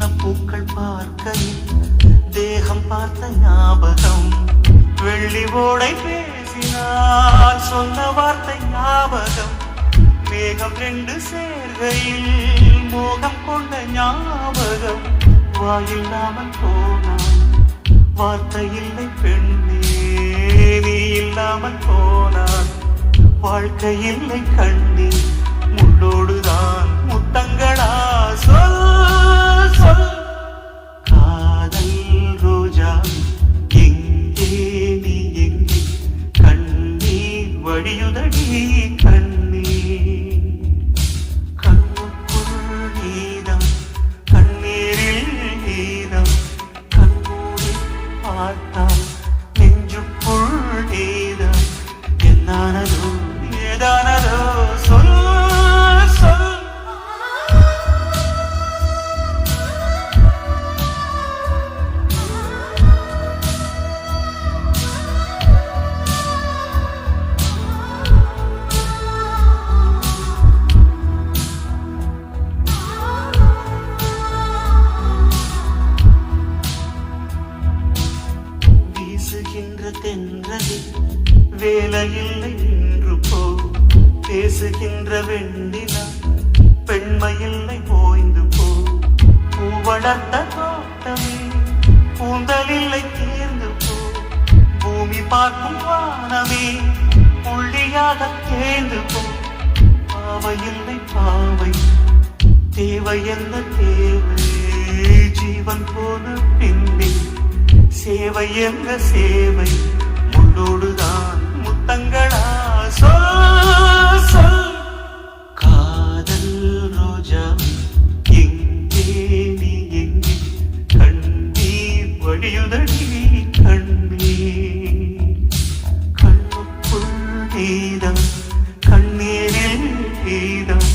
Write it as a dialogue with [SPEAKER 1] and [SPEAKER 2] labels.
[SPEAKER 1] சின்ன பூக்கள் பார்க்கையில் தேகம் பார்த்த ஞாபகம். வெள்ளி ஓடை பேசினால் சொன்ன வார்த்தை ஞாபகம். மேகம் ரெண்டு சேர்கையில் மோகம் கொண்ட ஞாபகம். வாயில்லாமல் போனான் வார்த்தை இல்லை பெண்ணே நீ இல்லாமல் போனான். வாழ்க்கை இல்லை கண்ணி முள்ளோடுதான் வழியுதடி கண்ணீர். கண்ணுக்குள் நீதான் கண்ணீரில் நீதான் கண்மூடி இல்லை நின்று போ. பேசுகின்ற வெண்ணிலா பெண்மையில்லை போய்ந்து போ. பூவளர்த்த தோட்டமே கூந்தலில்லை தீர்ந்து போ. பூமி பார்க்கும் வானமே புள்ளியாக தேர்ந்து போ. பாவையில்லை பாவை தேவை என்ன தேவை? ஜீவன் போன பின்னே சேவை என்ற சேவை? முள்ளோடுதான் முத்தங்களா சொல் சொல். காதல் ரோஜா எங்கே நீ எங்கே? கண்ணீர் வழியுதடி கண்ணீர் கண்ணுக்குள் நீதான் கண்ணீரில் நீதான்